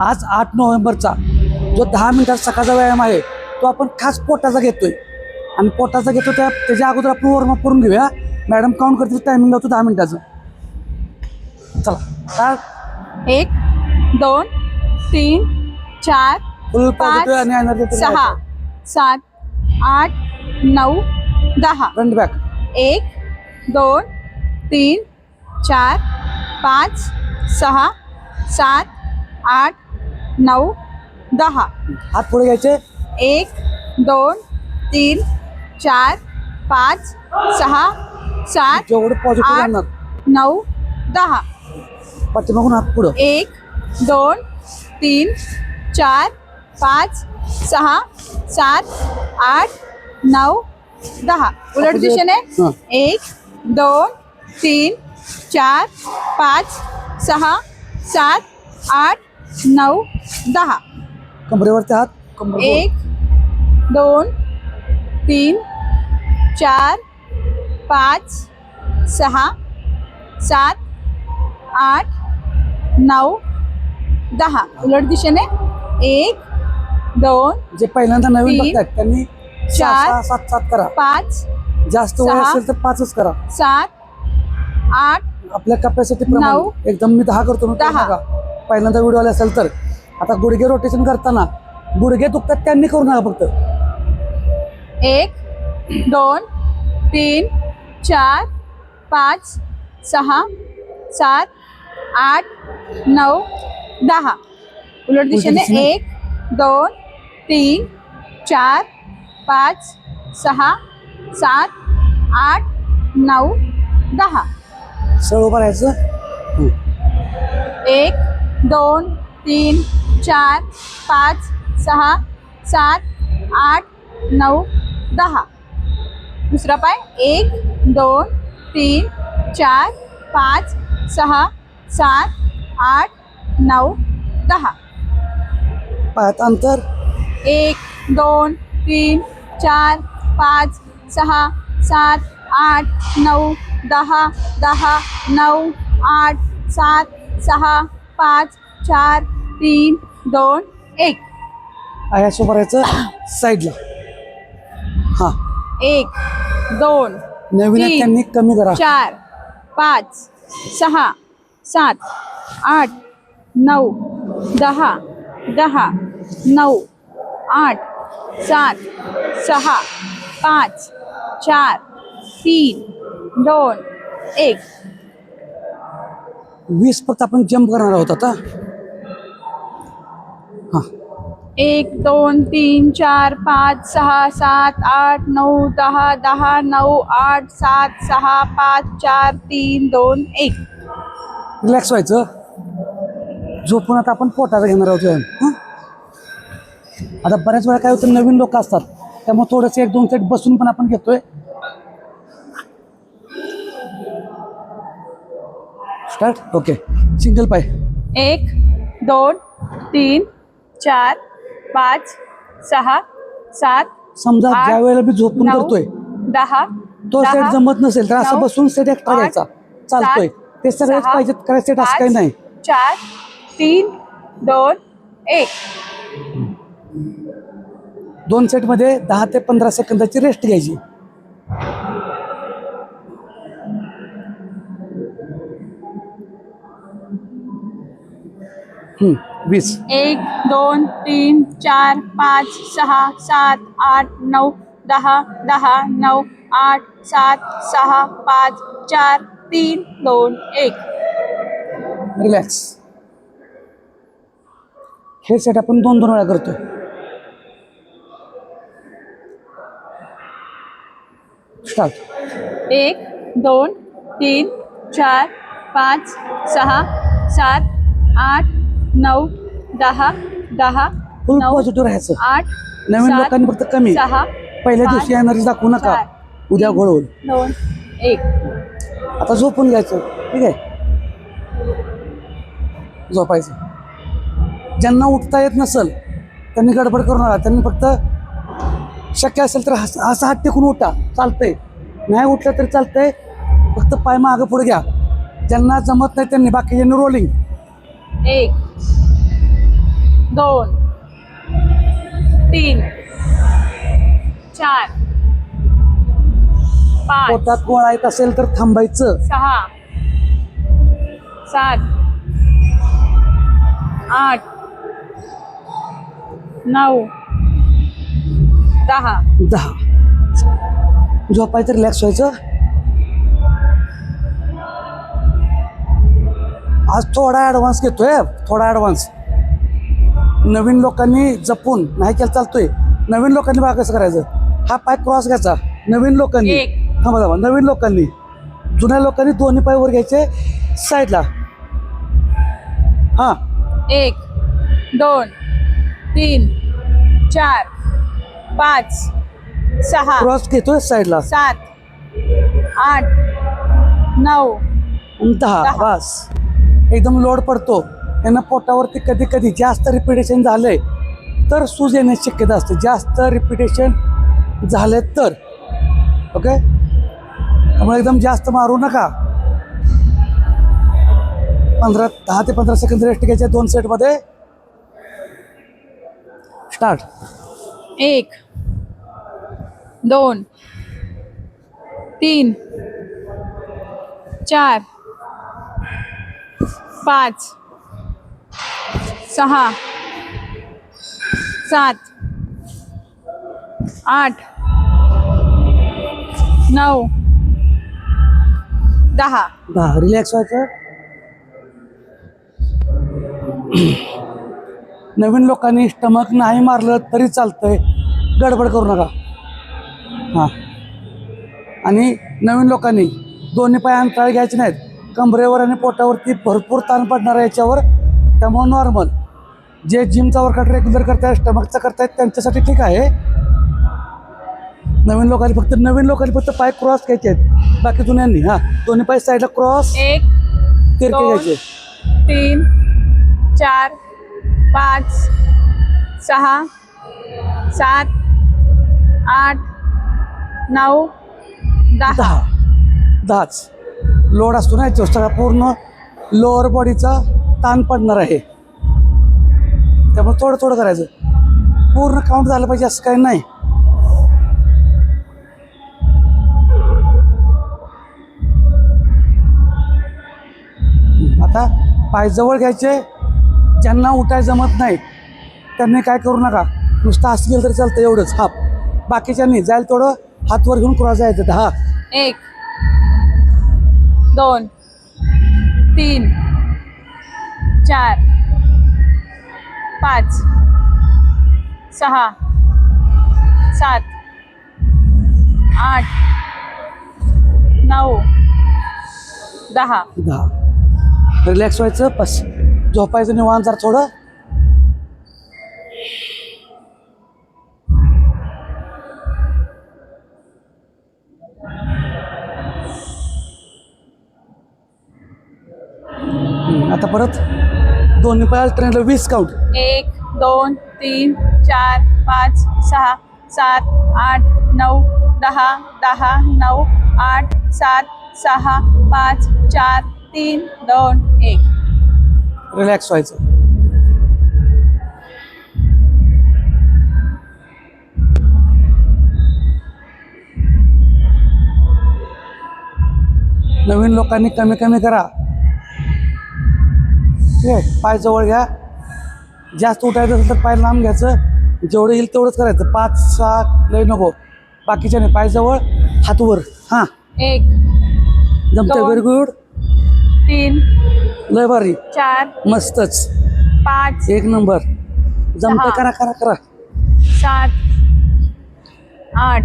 आज आठ नोव्हेंबरचा जो दहा मिनिटात सकाळचा व्यायाम आहे तो आपण खास पोटाचा घेतोय. आणि पोटाचा घेतो त्या त्याच्या अगोदर आपण वॉर्मअप करून घेऊया. मॅडम काउंट करतील टायमिंग लावतो दहा मिनिटाचं. चला. काय एक दोन तीन चार फुल पाच आणि एनर्जेटिक सहा सात आठ नऊ दहा. फ्रंट बॅक एक दोन तीन चार पाच सहा सात आठ नऊ दहा हात पुढे घ्यायचे एक दोन तीन चार पाच सहा सात जेवढं पॉझिटिव्ह आठ. जाणार नऊ दहा पाठीमागून हात पुढं एक दोन तीन चार पाच सहा सात आठ नऊ दहा उलट. दिशेने हां. एक दोन तीन चार पाच सहा सात आठ नऊ दहा. कमरेवरती हात. कमर एक दोन तीन चार पाच सहा सात आठ नऊ दहा. उलट दिशेने. एक दोन जे पहिल्यांदा नवीन तीन, बघतात त्यांनी सहा चार, सहा सात सात करा. पाच जास्त वय सहा, असेल तर पाचच करा. सात आठ आपल्या कपॅसिटी नऊ, प्रमाणे एकदम मी दहा करतो ना दहा. बघा. पहिल्यांदा व्हिडिओ आले असेल तर. आता गुडघे रोटेशन करताना गुडघे दुखतात त्यांनी करू नका फक्त. एक दोन तीन चार पाच सहा सात आठ नऊ दहा. उलट दिशेने? एक दोन तीन चार पाच सहा सात आठ नऊ दहा. सरळ उभं राहायचं हं. एक दोन तीन चार पाच सहा सात आठ नऊ दहा. दुसरा पाय एक दोन तीन चार पाच सहा सात आठ नऊ दहा. पायात अंतर. एक दोन तीन चार पाच सहा सात आठ नऊ दहा दहा नऊ आठ सात सहा पाच चार तीन दोन एक. उभं राहायचं साईडला हां. एक दोन नवीन तीन, त्यांनी कमी करा. चार पाच सहा सात आठ नऊ दहा दहा नऊ आठ सात सहा पाच चार तीन दोन एक. वीस फक्त आपण जम्प करणार आहोत आता. हां. एक दोन तीन चार पाच सहा सात आठ नऊ दहा दहा नऊ आठ सात सहा पाच चार तीन दोन एक. रिलॅक्स व्हायचं. झोपून आता आपण पोटाचा घेणार आहोत हं? आता बऱ्याच वेळा काय होतं नवीन लोक असतात. त्यामुळे थोडंसं एक दोन सेट बसून पण आपण घेतोय. स्टार्ट ओके सिंगल पाय एक दोन तीन चार पाच सहा सात समजा आठ, ज्या वेळेला मी झोपून नऊ, करतोय दहा तो सेट दहा, जमत नसेल तर असं नऊ, बसून सेट आठ, घ्यायचा चालतोय. सात, ते सगळेच सहा, पाहिजेत करायचं सेट असं काही पाच, नाही. चार तीन दोन एक. दोन सेटमध्ये दहा ते पंधरा सेकंदाची रेस्ट घ्यायची. वीस. एक दोन तीन चार पाच सहा सात आठ नऊ दहा दहा नऊ आठ सात सहा पाच चार तीन दोन एक. रिलॅक्स हे सेट आपण दोन दोन वेळा करतो स्टार्ट एक दोन तीन चार पाच सहा सात आठ नऊ दहा दहा फुल नऊ पॉझिटिव्ह राहायचं. आठ नवीन सात, लोकांनी फक्त कमी. सहा पहिल्या पाच, दिवशी एनर्जी दाखवू नका. चार, उद्या तीन, घोळवून दोन एक. आता झोपून घ्यायचं. ठीक आहे? झोपायचं. ज्यांना उठता येत नसेल त्यांनी गडबड करू नका. त्यांनी फक्त शक्य असेल तर हस- असं हात टेकून उठा. चालतंय. नाही उठलं तरी चालतंय. फक्त पाय मागं पुढे घ्या. ज्यांना जमत नाही त्यांनी बाकीच्यांनी रोलिंग एक दोन तीन चार पाच पोटात गोळा येत असेल तर थांबायचं. सहा सात आठ नऊ दहा. दहा. झोपायचं रिलॅक्स व्हायचं. आज थोडा ॲडव्हान्स घेतोय. थोडा ॲडव्हान्स नवीन लोकांनी जपून नाही केलं चालतोय. नवीन लोकांनी बघा कसं करायचं. हा पाय क्रॉस घ्यायचा. नवीन लोकांनी. थांबा थांबा. नवीन लोकांनी. जुन्या लोकांनी दोन्ही पाय वर घ्यायचे साईडला हां. एक दोन तीन चार पाच सहा क्रॉस घेतोय साईडला सात आठ नऊ दहा. दहा. बस. एकदम लोड पडतो. यांना पोटावरती कधी कधी जास्त रिपिटेशन झालं तर सूज येण्याची शक्यता असते. जास्त रिपिटेशन झालं तर. ओके त्यामुळे एकदम जास्त मारू नका. पंधरा दहा ते पंधरा सेकंद रेस्ट घ्यायचे दोन सेटमध्ये स्टार्ट एक दोन तीन चार पाच. सहा. सात. आठ. नऊ. दहा. दहा. रिलॅक्स व्हायचं. नवीन लोकांनी स्टमक नाही मारलं तरी चालतंय. गडबड करू नका. हां. आणि नवीन लोकांनी दोन्ही पाय अंतराळ घ्यायचे नाहीत. कमरेवर आणि पोटावरती भरपूर ताण पडणार आहे याच्यावर. त्यामुळे नॉर्मल जे जिमचा वर्कआउट रेग्युलर करतायत स्टमकचा करतायत त्यांच्यासाठी ठीक आहे. नवीन लोकांनी फक्त नवीन लोकांनी फक्त पाय क्रॉस घ्यायचे आहेत. बाकी जुन्यांनी हां. दोन्ही पाय साईडला क्रॉस एक तिरके दोन. घ्यायचे. तीन चार पाच सहा सात आठ नऊ दहा. दहा. दहाच. लोड असतो ना याच्यावर सगळा पूर्ण लोअर बॉडीचा ताण पडणार आहे. त्यामुळे थोडं थोडं करायचं. पूर्ण काउंट झालं पाहिजे असं काही नाही. आता पाय जवळ घ्यायचे ज्यांना उठाय जमत नाही त्यांनी काय करू नका. नुसतं असं गेलं तरी चालतं एवढंच. हाप बाकीच्यांनी जाईल थोडं हातवर घेऊन क्रॉस जायचं. हा एक. दोन तीन चार पाच सहा सात आठ नऊ दहा. दहा. रिलॅक्स व्हायचं पस झोपायचं निवांत जर थोडं. आता परत दोन्ही पाय ट्रेनला वीस काउंट एक दोन तीन चार पाच सहा सात आठ नऊ दहा दहा नऊ आठ सात सहा पाच चार तीन दोन एक. रिलॅक्स व्हायचं. नवीन लोकांनी कमी कमी करा. ठीक आहे पाय जवळ घ्या. जास्त उठायचं असेल तर पाय लांब घ्यायचं. जेवढं येईल तेवढंच करायचं. पाच सहा लय नको. बाकीच्या नाही पाय जवळ हातवर हां. एक जमतं दोन. व्हेरी गुड तीन लय भारी. चार मस्तच. पाच एक नंबर. जमतं सहा. करा करा करा. सात आठ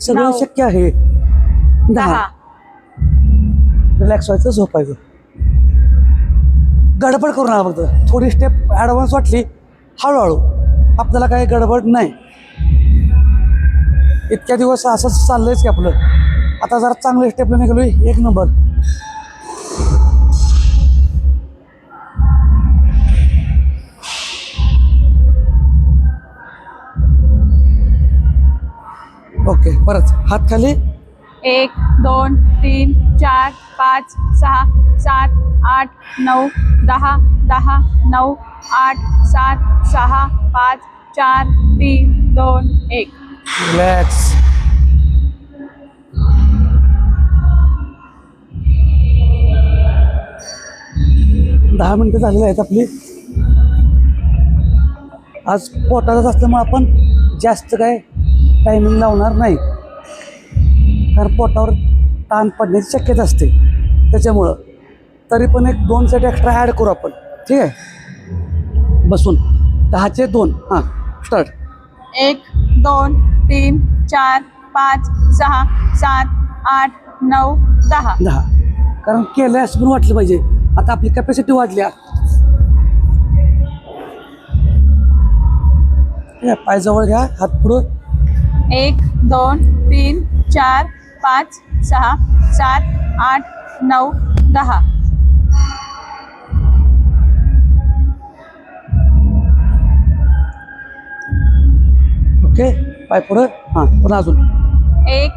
सगळं नऊ. शक्य आहे. दहा. दहा. रिलॅक्स व्हायचं झोपायचं. गडबड करू नका फक्त. थोडी स्टेप ॲडव्हान्स वाटली हळूहळू. आपल्याला काही गडबड नाही. इतक्या दिवस असंच चाललंयच की आपलं. आता जरा चांगल्या स्टेपला निघालो एक नंबर ओके परत. हात खाली. एक दोन तीन चार पाच सहा सात आठ नऊ दहा दहा नऊ आठ सात सहा पाच चार तीन दोन एक. Let's. दहा मिनटं झालेली आहेत आपली. आज पोटाचाच असल्यामुळे आपण जास्त काय टायमिंग लावणार नाही. कारण पोटावर ताण पडण्याची शक्यता असते. त्याच्यामुळं तरी पण एक दोन सेट एक्स्ट्रा ॲड करू आपण. ठीक आहे? बसून. दहाचे दोन. हां स्टार्ट एक दोन तीन चार पाच सहा सात आठ नऊ दहा. दहा. कारण केलं असं पण वाटलं पाहिजे. आता आपली कॅपॅसिटी वाढल्या ठीक आहे, पाय जवळ घ्या. हात पुढं. एक दोन तीन चार पाच सहा सात आठ नऊ दहा. ओके पाय पुढं? हां पुन्हा अजून. एक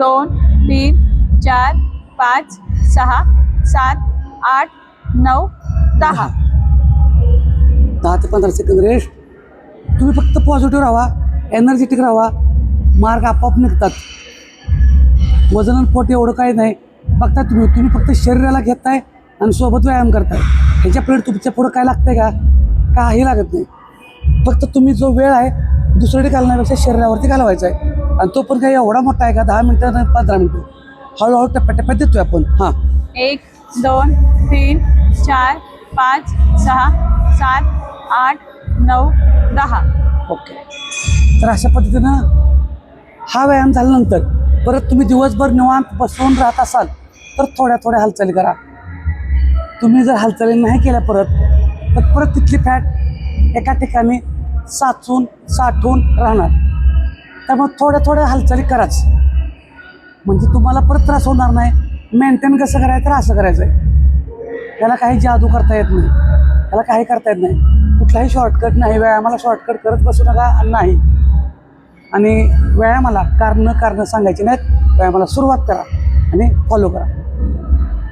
दोन तीन चार पाच सहा सात आठ नऊ दहा. दहा ते पंधरा सेकंद रेस्ट तुम्ही फक्त पॉझिटिव्ह राहा एनर्जेटिक राहा. मार्ग आपोआप निघतात. वजन आणि पोट एवढं काही नाही. बघता तुम्ही तुम्ही फक्त शरीराला घेताय आणि सोबत व्यायाम करताय. ह्याच्या पुढे तुमच्या पुढं काय लागतंय का? काही लागत नाही. फक्त तुम्ही जो वेळ आहे दुसरीकडे घालण्यापेक्षा शरीरावरती घालवायचा आहे. आणि तो पण काही एवढा मोठा आहे का? दहा मिनटं नाही पंधरा मिनटं. हळूहळू टप्प्याटप्प्यात देतोय आपण. हां. एक दोन तीन चार पाच सहा सात आठ नऊ दहा. ओके. तर अशा पद्धतीनं हा व्यायाम झाल्यानंतर परत तुम्ही दिवसभर निवांत बसवून राहत असाल तर थोड्या थोड्या हालचाली करा. तुम्ही जर हालचाली नाही केल्या परत तर परत तिथली फॅट एका ठिकाणी साचून साठून राहणार. त्यामुळे थोड्या थोड्या हालचाली कराच. म्हणजे तुम्हाला परत त्रास होणार नाही. मेंटेन कसं करायचं? तर असं करायचं आहे त्याला काही जादू करता येत नाही. त्याला काही करता येत नाही. कुठलाही शॉर्टकट नाही व्यायामाला शॉर्टकट करत बसू नका. नाही. आणि व्यायामाला कारणं कारणं सांगायची नाहीत. व्यायामाला सुरुवात करा आणि फॉलो करा.